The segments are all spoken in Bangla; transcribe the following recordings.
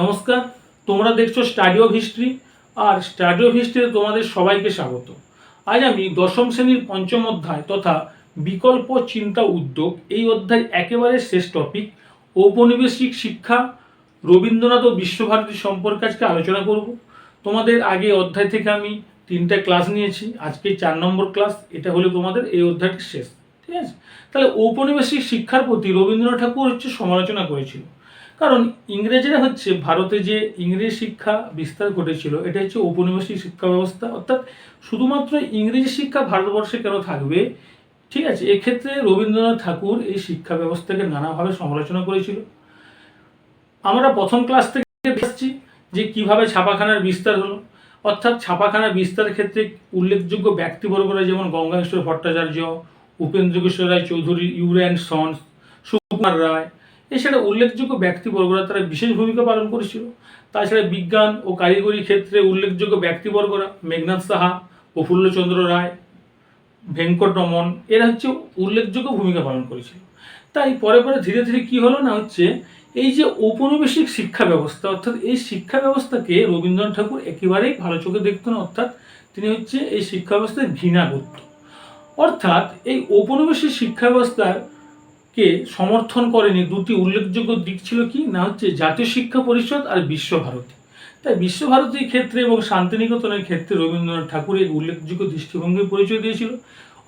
নমস্কার, তোমরা দেখছ স্টাডি অফ হিস্ট্রি আর স্টাডি অফ হিস্ট্রিতে তোমাদের সবাইকে স্বাগত। আজ আমি দশম শ্রেণির পঞ্চম অধ্যায় তথা বিকল্প চিন্তা উদ্যোগ, এই অধ্যায় একেবারে শেষ টপিক ঔপনিবেশিক শিক্ষা, রবীন্দ্রনাথ ও বিশ্বভারতী সম্পর্কে আজকে আলোচনা করব। তোমাদের আগে অধ্যায় থেকে আমি তিনটা ক্লাস নিয়েছি, আজকে চার নম্বর ক্লাস এটা হলো তোমাদের এই অধ্যায়টি শেষ, ঠিক আছে? তাহলে ঔপনিবেশিক শিক্ষার প্রতি রবীন্দ্রনাথ ঠাকুর হচ্ছে সমালোচনা করেছিল। কারণ ইংরেজরা হচ্ছে ভারতে যে ইংরেজি শিক্ষা বিস্তার ঘটেছিল, এটা হচ্ছে ঔপনিবেশিক শিক্ষা ব্যবস্থা। অর্থাৎ শুধুমাত্র ইংরেজি শিক্ষা ভারতবর্ষে কেন থাকবে? ঠিক আছে, এক্ষেত্রে রবীন্দ্রনাথ ঠাকুর এই শিক্ষা ব্যবস্থাকে নানাভাবে সমালোচনা করেছিল। আমরা প্রথম ক্লাস থেকে দেখছি যে কীভাবে ছাপাখানার বিস্তার হলো। অর্থাৎ ছাপাখানার বিস্তারের ক্ষেত্রে উল্লেখযোগ্য ব্যক্তিবর্গরা যেমন গঙ্গাধর ভট্টাচার্য উপেন্দ্র কিশোর রায় চৌধুরী, ইউরেন সন্স, সুকুমার রায় এছাড়া উল্লেখযোগ্য ব্যক্তিবর্গরা তারা বিশেষ ভূমিকা পালন করেছিল। তাছাড়া বিজ্ঞান ও কারিগরি ক্ষেত্রে উল্লেখযোগ্য ব্যক্তিবর্গরা মেঘনাথ সাহা, প্রফুল্লচন্দ্র রায়, ভেঙ্কটরমন, এরা হচ্ছে উল্লেখযোগ্য ভূমিকা পালন করেছিল। তাই পরে পরে ধীরে ধীরে কি হলো না হচ্ছে, এই যে ঔপনিবেশিক শিক্ষা ব্যবস্থা, অর্থাৎ এই শিক্ষা ব্যবস্থাকে রবীন্দ্রনাথ ঠাকুর একেবারেই ভালো চোখে দেখতো না, অর্থাৎ তিনি হচ্ছে এই শিক্ষা ব্যবস্থায় ঘৃণা করত অর্থাৎ এই ঔপনিবেশিক শিক্ষা ব্যবস্থার কে সমর্থন করেনি? দুটি উল্লেখযোগ্য দিক ছিল কি? না হচ্ছে জাতীয় শিক্ষা পরিষদ আর বিশ্বভারতী। তাই বিশ্বভারতীর ক্ষেত্রে এবং শান্তিনিকেতনের ক্ষেত্রে রবীন্দ্রনাথ ঠাকুর এই উল্লেখযোগ্য দৃষ্টিভঙ্গির পরিচয় দিয়েছিল।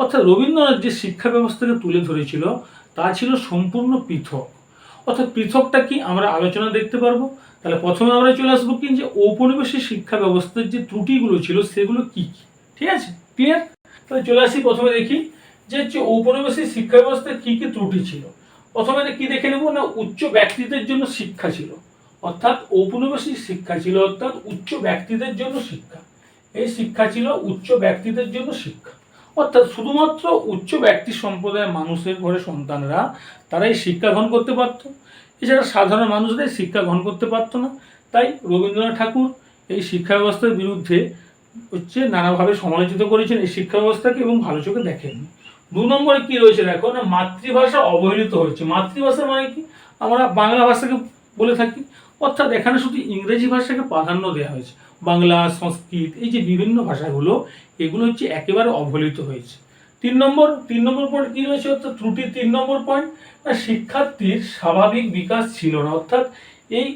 অর্থাৎ রবীন্দ্রনাথ যে শিক্ষা ব্যবস্থাকে তুলে ধরেছিল, তা ছিল সম্পূর্ণ পৃথক। অর্থাৎ পৃথকটা কি আমরা আলোচনা দেখতে পারব? তাহলে প্রথমে আমরা চলে আসব কি? যে ঔপনিবেশিক শিক্ষা ব্যবস্থার যে ত্রুটিগুলো ছিল, সেগুলো কি কি? ঠিক আছে? ক্লিয়ার তাহলে চলে আসি, প্রথমে দেখি যে হচ্ছে ঔপনিবেশিক শিক্ষা ব্যবস্থায় কি কি ত্রুটি ছিল? প্রথমে কি দেখে নেব? না, উচ্চ ব্যক্তিদের জন্য শিক্ষা ছিল। অর্থাৎ ঔপনিবেশিক শিক্ষা ছিল, অর্থাৎ উচ্চ ব্যক্তিদের জন্য শিক্ষা। এই শিক্ষা ছিল উচ্চ ব্যক্তিদের জন্য শিক্ষা। অর্থাৎ শুধুমাত্র উচ্চ ব্যক্তি সম্প্রদায়ের মানুষের ঘরে সন্তানরা তারা এই শিক্ষা গ্রহণ করতে পারত। এছাড়া সাধারণ মানুষদের শিক্ষা গ্রহণ করতে পারতো না। তাই রবীন্দ্রনাথ ঠাকুর এই শিক্ষা ব্যবস্থার বিরুদ্ধে হচ্ছে নানাভাবে সমালোচিত করেছেন। এই শিক্ষা ব্যবস্থাকে এবং ভালো চোখে দেখেননি। দু নম্বরে কি রয়েছে দেখো না, মাতৃভাষা অবহেলিত হয়েছে। মাতৃভাষা মানে কি? আমরা বাংলা ভাষাকে বলে থাকি, অর্থাৎ এখানে শুধু ইংরেজি ভাষাকে প্রাধান্য দেওয়া হয়েছে। বাংলা, সংস্কৃত, এই যে বিভিন্ন ভাষাগুলো, এগুলো হচ্ছে একেবারে অবহেলিত হয়েছে। তিন নম্বর তিন নম্বর পয়েন্ট কি রয়েছে? অর্থাৎ ত্রুটি তিন নম্বর পয়েন্ট না, শিক্ষার্থীর স্বাভাবিক বিকাশ ছিল না। অর্থাৎ এই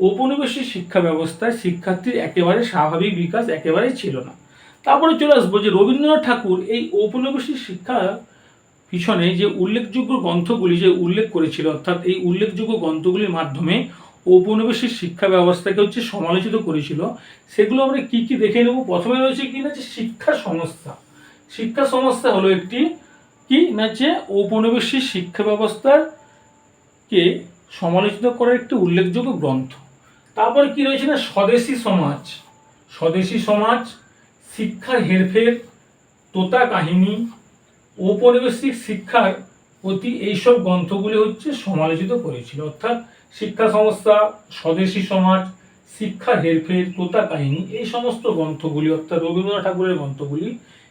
ঔপনিবেশিক শিক্ষা ব্যবস্থায় শিক্ষার্থীর একেবারে স্বাভাবিক বিকাশ একেবারেই ছিল না। তারপরে চলে আসব যে রবীন্দ্রনাথ ঠাকুর এই ঔপনিবেশিক শিক্ষা পিছনে যে উল্লেখযোগ্য গ্রন্থগুলি যে উল্লেখ করেছিল, অর্থাৎ এই উল্লেখযোগ্য গ্রন্থগুলির মাধ্যমে ঔপনিবেশিক শিক্ষা ব্যবস্থাকে হচ্ছে সমালোচিত করেছিল, সেগুলো আমরা কি কি দেখে নেব? প্রথমে রয়েছে কি না? যে শিক্ষা সংস্থা। শিক্ষা সংস্থা হলো একটি কি না? যে ঔপনিবেশিক শিক্ষা ব্যবস্থার কে সমালোচিত করার একটি উল্লেখযোগ্য গ্রন্থ। তারপরে কি রয়েছে না? স্বদেশী সমাজ। স্বদেশী সমাজ শিক্ষার হেরফের, তোতা কাহিনী, ঔপনিবেশিক শিক্ষার প্রতি এইসব গ্রন্থগুলি হচ্ছে সমালোচিত করেছিল। অর্থাৎ শিক্ষা সংস্থা, স্বদেশী সমাজ শিক্ষা হেরফের, তোতা কাহিনী, এই সমস্ত গ্রন্থগুলি, অর্থাৎ রবীন্দ্রনাথ ঠাকুরের গ্রন্থগুলি,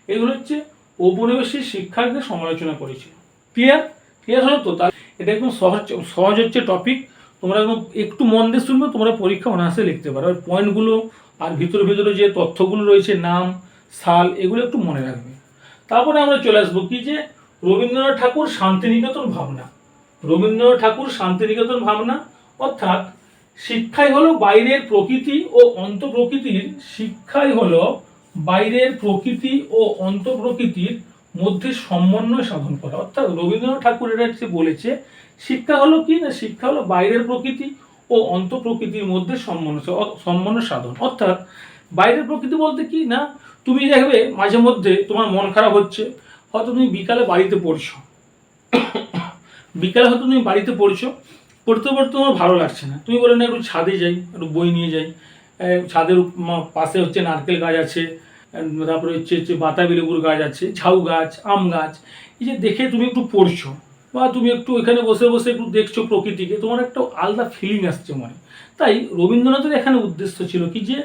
এগুলো হচ্ছে ঔপনিবেশিক শিক্ষাকে সমালোচনা করেছিল। ক্লিয়ার? ক্লিয়ার হলো তো? তাহলে এটা একদম সহজ সহজ হচ্ছে টপিক তোমরা একটু মন দিয়ে শুনবে, তোমরা পরীক্ষা অনায়াসে লিখতে পারো। আর পয়েন্টগুলো আর ভিতরে ভিতরে যে তথ্যগুলো রয়েছে, নাম, সাল, এগুলো একটু মনে রাখবে। তারপরে আমরা চলে আসব কি যে রবীন্দ্রনাথ ঠাকুর শান্তিনিকেতন ভাবনা। রবীন্দ্রনাথ ঠাকুর শান্তিনিকেতন ভাবনা, অর্থাৎ শিক্ষাই হলো বাইরের প্রকৃতি ও অন্তঃপ্রকৃতির, শিক্ষাই হলো বাইরের প্রকৃতি ও অন্তঃপ্রকৃতির মধ্যে সমন্বয় সাধন করা। অর্থাৎ রবীন্দ্রনাথ ঠাকুর এটা বলেছে, শিক্ষা হলো কি না? শিক্ষা হলো বাইরের প্রকৃতি ও অন্তঃপ্রকৃতির মধ্যে সমন্বয় সমন্বয় সাধন। অর্থাৎ বাইরের প্রকৃতি বলতে কি? না, তুমি দেখবে মাঝে মধ্যে তোমার মন খারাপ হচ্ছে, হয়তো তুমি বিকালে বাড়িতে পড়ছো। বিকালে হয়তো তুমি বাড়িতে পড়ছো, পড়তে পড়তে তোমার ভালো লাগছে না। তুমি বলে, না, একটু ছাদে যাই, একটু বই নিয়ে যাই। ছাদের পাশে হচ্ছে নারকেল গাছ আছে তারপরে হচ্ছে হচ্ছে বাতাবি লেবুর গাছ আছে, ঝাউ গাছ, আম গাছ। এই যে দেখে তুমি একটু পড়ছো। বা তুমি একটু এখানে বসে বসে একটু দেখছ প্রকৃতিকে, তোমার একটা আলাদা ফিলিং আসছে মনে। তাই রবীন্দ্রনাথের এখানে উদ্দেশ্য ছিল কি যে,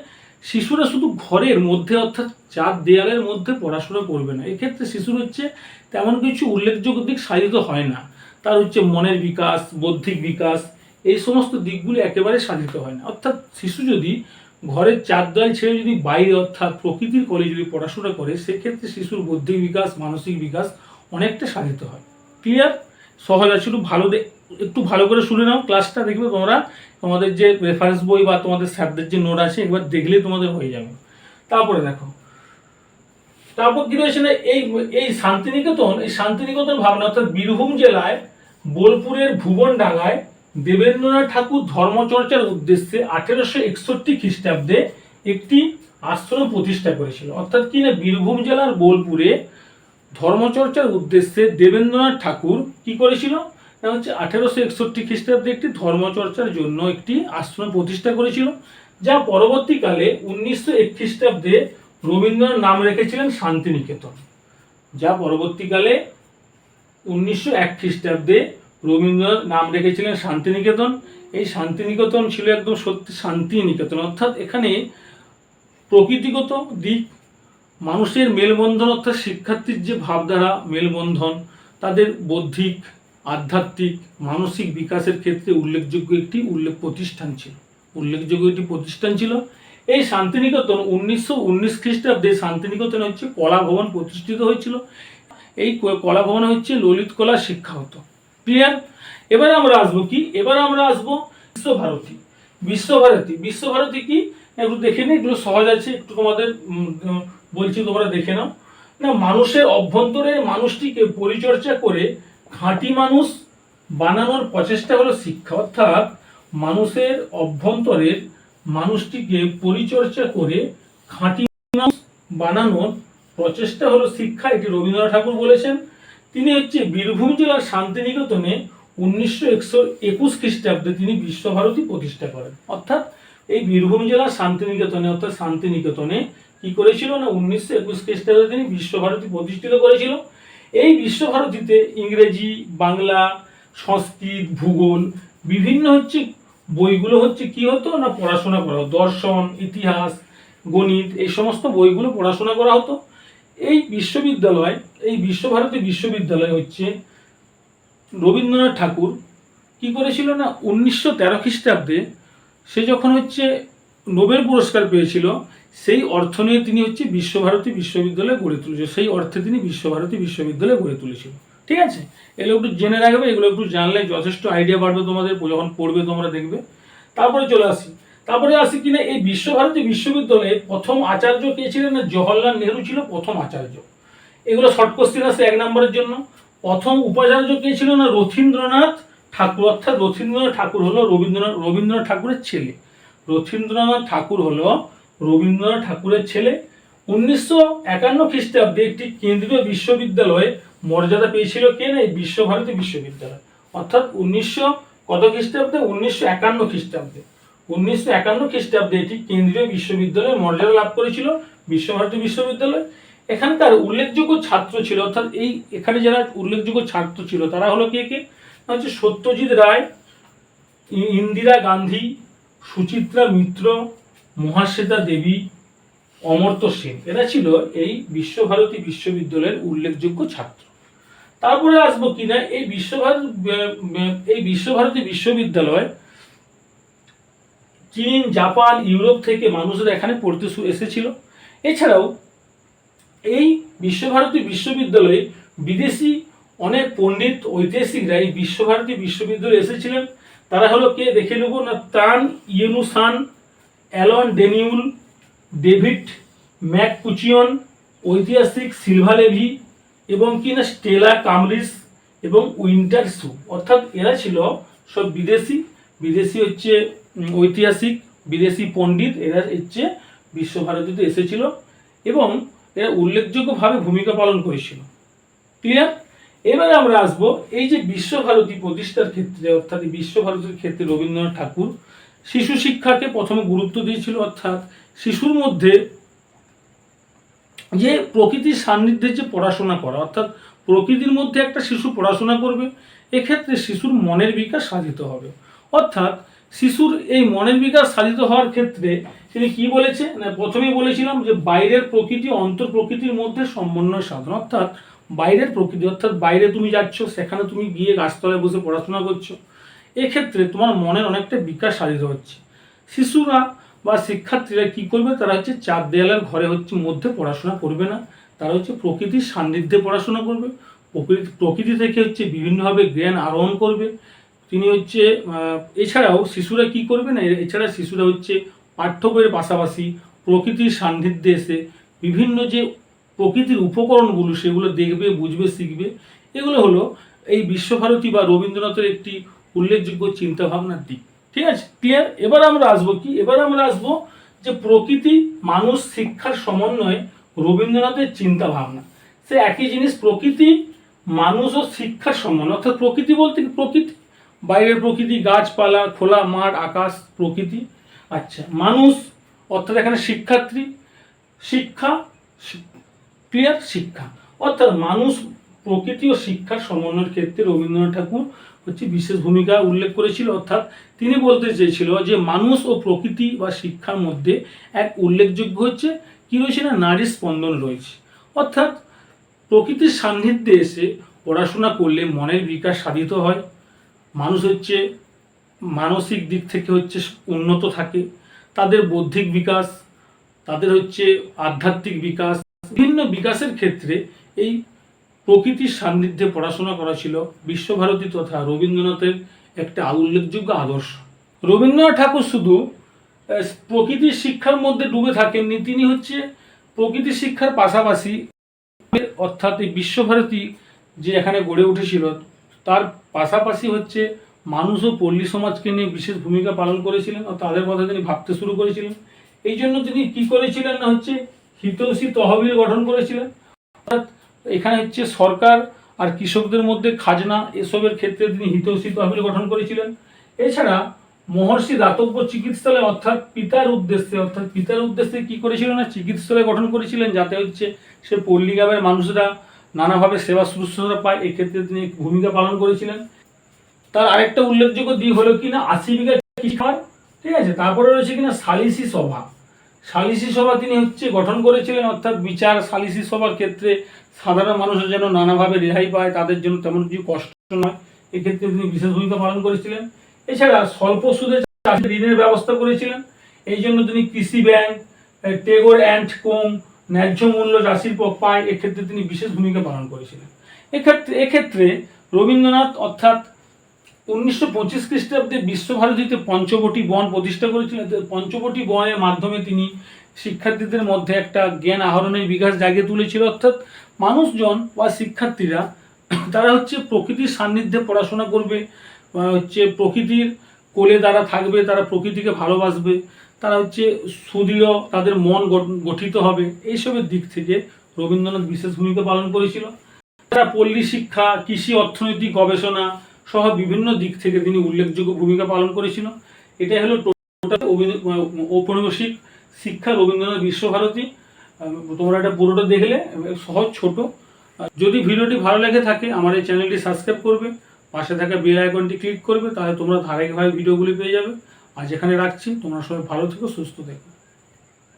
শিশুরা শুধু ঘরের মধ্যে অর্থাৎ চার দেয়ালের মধ্যে পড়াশোনা করবে না। এক্ষেত্রে শিশুর হচ্ছে তেমন কিছু উল্লেখযোগ্য দিক সাধিত হয় না। তার হচ্ছে মনের বিকাশ, বৌদ্ধিক বিকাশ, এই সমস্ত দিকগুলি একেবারে সাধিত হয় না। অর্থাৎ শিশু যদি ঘরের চার দেওয়াল ছেড়ে যদি বাইরে অর্থাৎ প্রকৃতির কলে যদি পড়াশোনা করে, সেক্ষেত্রে শিশুর বৌদ্ধিক বিকাশ, মানসিক বিকাশ অনেকটা সাধিত হয়। ক্লিয়ার সহজ আছে। একটু ভালো একটু ভালো করে শুনে নাও ক্লাসটা দেখবে তোমরা তোমাদের যে রেফারেন্স বই বা তোমাদের স্যারদের যে নোট আছে একবার দেখলে তোমাদের হয়ে যাবে। তারপরে দেখো। তারপর কি রয়েছে না, এই এই শান্তিনিকেতন এই শান্তিনিকেতন ভাবনা, অর্থাৎ বীরভূম জেলায় বোলপুরের ভুবনডাঙ্গায় দেবেন্দ্রনাথ ঠাকুর ধর্মচর্চার উদ্দেশ্যে আঠেরোশো একষট্টি খ্রিস্টাব্দে একটি আশ্রম প্রতিষ্ঠা করেছিল। অর্থাৎ কি না, বীরভূম জেলার বোলপুরে ধর্মচর্চার উদ্দেশ্যে দেবেন্দ্রনাথ ঠাকুর কি করেছিল? না হচ্ছে আঠেরোশো একষট্টি খ্রিস্টাব্দে একটি ধর্মচর্চার জন্য একটি আশ্রম প্রতিষ্ঠা করেছিল, যা পরবর্তীকালে উনিশশো এক খ্রিস্টাব্দে রবীন্দ্রনাথ নাম রেখেছিলেন শান্তিনিকেতন, যা পরবর্তীকালে উনিশশো এক খ্রিস্টাব্দে রবীন্দ্রনাথ নাম রেখেছিলেন শান্তিনিকেতন। এই শান্তিনিকেতন ছিল একদম সত্যি শান্তিনিকেতন, অর্থাৎ এখানে প্রকৃতিগত দিক মানুষের মেলবন্ধন অর্থাৎ শিক্ষার্থীর যে ভাবধারা, মেলবন্ধন, তাদের বৌদ্ধিক, আধ্যাত্মিক, মানসিক বিকাশের ক্ষেত্রে উল্লেখযোগ্য একটি উল্লেখ প্রতিষ্ঠান ছিল। উল্লেখযোগ্য একটি প্রতিষ্ঠান ছিল। এই শান্তিনিকেতন উনিশশো উনিশ খ্রিস্টাব্দে শান্তিনিকেতন হচ্ছে কলা ভবন প্রতিষ্ঠিত হয়েছিল। এই কলা ভবনে হচ্ছে ললিত কলা শিক্ষা হতো। ক্লিয়ার এবার আমরা আসব কি? এবার আমরা আসব বিশ্বভারতী। বিশ্বভারতী। বিশ্বভারতী কি? একটু দেখে নিই এগুলো সহজ আছে, একটু তোমাদের বলছি, তোমরা দেখে নাও। না, মানুষের অভ্যন্তরের মানুষটিকে পরিচর্যা করে খাঁটি মানুষ বানানোর প্রচেষ্টা হলো শিক্ষা। অর্থাৎ মানুষের অভ্যন্তরের মানুষটিকে পরিচর্যা করে খাঁটি মানুষ বানানোর প্রচেষ্টা হলো শিক্ষা, এটি রবীন্দ্রনাথ ঠাকুর বলেছেন। তিনি হচ্ছে বীরভূম জেলার শান্তিনিকেতনে উনিশশো একশো একুশ খ্রিস্টাব্দে তিনি বিশ্বভারতী প্রতিষ্ঠা করেন। অর্থাৎ এই বীরভূম জেলার শান্তিনিকেতনে, অর্থাৎ শান্তিনিকেতনে কি করেছিল না উনিশশো একুশ খ্রিস্টাব্দে তিনি বিশ্বভারতী প্রতিষ্ঠিত করেছিল। এই বিশ্বভারতীতে ইংরেজি, বাংলা, সংস্কৃত, ভূগোল বিভিন্ন হচ্ছে বইগুলো হচ্ছে কি হতো না পড়াশোনা করা হতো। দর্শন, ইতিহাস, গণিত এই সমস্ত বইগুলো পড়াশোনা করা হতো। এই বিশ্ববিদ্যালয়, এই বিশ্বভারতী বিশ্ববিদ্যালয় হচ্ছে রবীন্দ্রনাথ ঠাকুর কি করেছিল না উনিশশো তেরো খ্রিস্টাব্দে সে যখন হচ্ছে নোবেল পুরস্কার পেয়েছিল, সেই অর্থ নিয়ে তিনি হচ্ছে বিশ্বভারতী বিশ্ববিদ্যালয় গড়ে তুলেছিল, সেই অর্থে তিনি বিশ্বভারতী বিশ্ববিদ্যালয় গড়ে তুলেছিল। ঠিক আছে? এগুলো একটু জেনে রাখবে, এগুলো একটু জানলে যথেষ্ট আইডিয়া বাড়বে তোমাদের, যখন পড়বে তোমরা দেখবে। তারপরে চলে আসি। তারপরে আসি কিনা, এই বিশ্বভারতী বিশ্ববিদ্যালয়ে প্রথম আচার্য কে ছিলেন না? জওহরলাল নেহরু ছিল প্রথম আচার্য। এগুলো শর্ট কোশ্চেন আছে এক নম্বরের জন্য। প্রথম উপাচার্য কে ছিল না? রথীন্দ্রনাথ ঠাকুর, অর্থাৎ রথীন্দ্রনাথ ঠাকুর হলো রবীন্দ্রনাথ রবীন্দ্রনাথ ঠাকুরের ছেলে। রথীন্দ্রনাথ ঠাকুর হলো রবীন্দ্রনাথ ঠাকুরের ছেলে। উনিশশো একান্ন খ্রিস্টাব্দে একটি কেন্দ্রীয় বিশ্ববিদ্যালয়ে মর্যাদা পেয়েছিল কে না? এই বিশ্বভারতী বিশ্ববিদ্যালয়। অর্থাৎ উনিশশো কত খ্রিস্টাব্দে উনিশশো একান্ন খ্রিস্টাব্দে উনিশশো একান্ন খ্রিস্টাব্দে এটি কেন্দ্রীয় বিশ্ববিদ্যালয়ে মর্যাদা লাভ করেছিল বিশ্বভারতী বিশ্ববিদ্যালয়। এখানকার উল্লেখযোগ্য ছাত্র ছিল, অর্থাৎ এই এখানে যারা উল্লেখযোগ্য ছাত্র ছিল, তারা হলো কে কে? হচ্ছে সত্যজিৎ রায় ইন্দিরা গান্ধী সুচিত্রা মিত্র, মহাশ্বেতা দেবী, অমর্ত্য সেন। এরা ছিল এই বিশ্বভারতী বিশ্ববিদ্যালয়ের উল্লেখযোগ্য ছাত্র। তারপরে আসব কিনা, এই বিশ্বভারত এই বিশ্বভারতী বিশ্ববিদ্যালয় চীন, জাপান, ইউরোপ থেকে মানুষরা এখানে পড়তে এসেছিল। এছাড়াও এই বিশ্বভারতী বিশ্ববিদ্যালয়ে বিদেশি অনেক পণ্ডিত, ঐতিহাসিকরা এই বিশ্বভারতী বিশ্ববিদ্যালয়ে এসেছিলেন। তারা হলো কে দেখে নেব? না তান ইয়েনুসান অ্যালন ডেনিউল, ডেভিড ম্যাককুচিয়ন ঐতিহাসিক সিলভালেভি এবং কি না, স্টেলা কামরিস এবং উইন্টার সু। অর্থাৎ এরা ছিল সব বিদেশি। বিদেশি হচ্ছে ঐতিহাসিক বিদেশি পণ্ডিত। এরা হচ্ছে বিশ্বভারতীতে এসেছিল এবং এরা উল্লেখযোগ্যভাবে ভূমিকা পালন করেছিল। ক্লিয়ার এবারে আমরা আসব এই যে বিশ্বভারতী প্রতিষ্ঠার ক্ষেত্রে, অর্থাৎ বিশ্বভারতীর ক্ষেত্রে রবীন্দ্রনাথ ঠাকুর শিশু শিক্ষাকে প্রথমে গুরুত্ব দিয়েছিল, অর্থাৎ শিশুর মধ্যে যে প্রকৃতির সান্নিধ্যে যে পড়াশোনা করা, অর্থাৎ প্রকৃতির মধ্যে একটা শিশু পড়াশোনা করবে, এক্ষেত্রে শিশুর মনের বিকাশ সাধিত হবে। অর্থাৎ শিশুর এই মনের বিকাশ সাধিত হওয়ার ক্ষেত্রে তিনি কি বলেছে? প্রথমেই বলেছিলাম যে বাইরের প্রকৃতি অন্তর প্রকৃতির মধ্যে সমন্বয় সাধন, অর্থাৎ বাইরের প্রকৃতি, অর্থাৎ বাইরে তুমি যাচ্ছ, সেখানে তুমি গিয়ে গাছতলায় বসে পড়াশোনা করছ। এক্ষেত্রে তোমার মনের অনেকটা বিকাশ সাধিত হচ্ছে। শিশুরা বা শিক্ষার্থীরা কি করবে? তারা হচ্ছে চার দেয়ালের ঘরে হচ্ছে মধ্যে পড়াশোনা করবে না। তারা হচ্ছে প্রকৃতির সান্নিধ্যে পড়াশোনা করবে। প্রকৃতি প্রকৃতি থেকে হচ্ছে বিভিন্নভাবে জ্ঞান আরোহণ করবে। তিনি হচ্ছে এছাড়াও শিশুরা কি করবে না? এছাড়া শিশুরা হচ্ছে পাঠ্য বইয়ের পাশাপাশি প্রকৃতির সান্নিধ্যে এসে বিভিন্ন যে প্রকৃতির উপকরণগুলো সেগুলো দেখবে, বুঝবে, শিখবে। এগুলো হলো এই বিশ্বভারতী বা রবীন্দ্রনাথের একটি উল্লেখযোগ্য চিন্তাভাবনার দিক। ঠিক আছে? ক্লিয়ার এবার আমরা আসব কি? এবার আমরা আসব যে প্রকৃতি মানুষ শিক্ষার সমন্বয়ে রবীন্দ্রনাথের চিন্তা ভাবনা সে একই জিনিস, প্রকৃতি মানুষ ও শিক্ষার সমন্বয়। অর্থাৎ প্রকৃতি বলতে প্রকৃতি। বাইরের প্রকৃতি, গাছপালা, খোলা মাঠ, আকাশ, প্রকৃতি। আচ্ছা মানুষ, অর্থাৎ এখানে শিক্ষার্থী, শিক্ষা ক্লিয়ার শিক্ষা। অর্থাৎ মানুষ প্রকৃতি ও শিক্ষার সমন্বয়ের ক্ষেত্রে রবীন্দ্রনাথ ঠাকুর হচ্ছে বিশেষ ভূমিকা উল্লেখ করেছিল। অর্থাৎ তিনি বলতে চেয়েছিল যে, মানুষ ও প্রকৃতি বা শিক্ষার মধ্যে এক উল্লেখযোগ্য হচ্ছে, কি রয়েছে না, নারী স্পন্দন রয়েছে। অর্থাৎ প্রকৃতির সান্নিধ্যে এসে পড়াশোনা করলে মনের বিকাশ সাধিত হয়। মানুষ হচ্ছে মানসিক দিক থেকে হচ্ছে উন্নত থাকে। তাদের বৌদ্ধিক বিকাশ, তাদের হচ্ছে আধ্যাত্মিক বিকাশ বিভিন্ন বিকাশের ক্ষেত্রে এই প্রকৃতির সান্নিধ্যে পড়াশোনা করা ছিল বিশ্বভারতী তথা রবীন্দ্রনাথের একটা উল্লেখযোগ্য আদর্শ। রবীন্দ্রনাথ ঠাকুর শুধু প্রকৃতির শিক্ষার মধ্যে ডুবে থাকেননি, তিনি হচ্ছে প্রকৃতি শিক্ষার পাশাপাশি অর্থাৎ এই বিশ্বভারতী যে এখানে গড়ে উঠেছিল, তার পাশাপাশি হচ্ছে মানুষ ও পল্লী সমাজকে নিয়ে বিশেষ ভূমিকা পালন করেছিলেন ও তাদের কথা তিনি ভাবতে শুরু করেছিলেন। এই জন্য তিনি কি করেছিলেন না হচ্ছে হিতৈষী তহবিল গঠন করেছিলেন। অর্থাৎ এখানে হচ্ছে সরকার আর কৃষকদের মধ্যে খাজনা এসবের ক্ষেত্রে তিনি হিতৈষী তহবিল গঠন করেছিলেন। এছাড়া মহর্ষি দাতব্য চিকিৎসালয় অর্থাৎ পিতার উদ্দেশ্যে, অর্থাৎ পিতার উদ্দেশ্যে কি করেছিলেন না, চিকিৎসালয় গঠন করেছিলেন যাতে হচ্ছে সে পল্লী গ্রামের মানুষরা নানাভাবে সেবা শুশ্রূষা পায়। এক্ষেত্রে তিনি ভূমিকা পালন করেছিলেন। তার আরেকটা উল্লেখযোগ্য দিক হলো কিনা, আশি বিঘা কৃষি ঠিক আছে, তারপরে রয়েছে কিনা সালিসি সভা। সালিসি সভা তিনি হচ্ছে গঠন করেছিলেন, অর্থাৎ বিচার সালিসি সভার ক্ষেত্রে সাধারণ মানুষের যেন নানাভাবে রেহাই পায়, তাদের জন্য তেমন কিছু কষ্ট নয়। এক্ষেত্রে তিনি বিশেষ ভূমিকা পালন করেছিলেন। এছাড়া স্বল্প সুদে ঋণের ব্যবস্থা করেছিলেন। এই জন্য তিনি কৃষি ব্যাংক টেগর অ্যান্ড কোম ন্যায্য মূল্য চাষির পায়। এক্ষেত্রে তিনি বিশেষ ভূমিকা পালন করেছিলেন। এক্ষেত্রে এক্ষেত্রে রবীন্দ্রনাথ, অর্থাৎ উনিশশো পঁচিশ খ্রিস্টাব্দে বিশ্বভারতীতে পঞ্চবটি বন প্রতিষ্ঠা করেছিলেন। পঞ্চবটি বনের মাধ্যমে তিনি শিক্ষার্থীদের মধ্যে একটা জ্ঞান আহরণের বিকাশ জাগিয়ে তুলেছিল। অর্থাৎ মানুষজন বা শিক্ষার্থীরা তারা হচ্ছে প্রকৃতির সান্নিধ্যে পড়াশোনা করবে হচ্ছে প্রকৃতির কোলে তারা থাকবে, তারা প্রকৃতিকে ভালোবাসবে, তারা হচ্ছে সুদৃঢ়, তাদের মন গঠ- গঠিত হবে। এইসবের দিক থেকে রবীন্দ্রনাথ বিশেষ ভূমিকা পালন করেছিল। তারা পল্লী শিক্ষা, কৃষি, অর্থনৈতিক গবেষণা সহ বিভিন্ন দিক থেকে তিনি উল্লেখযোগ্য ভূমিকা পালন করেছিল। এটাই হলো টোটাল ঔপনিবেশিক শিক্ষা রবীন্দ্রনাথ বিশ্বভারতী। তোমরা এটা পুরোটা দেখলে সহজ ছোট। যদি ভিডিওটি ভালো লেগে থাকে, আমার এই চ্যানেলটি সাবস্ক্রাইব করবে, পাশে থাকা বেল আইকনটি ক্লিক করবে, তাহলে তোমরা ধারাবাহিকভাবে ভিডিওগুলি পেয়ে যাবে। আজ এখানে রাখছি, তোমরা সবাই ভালো থেকো, সুস্থ থেকো।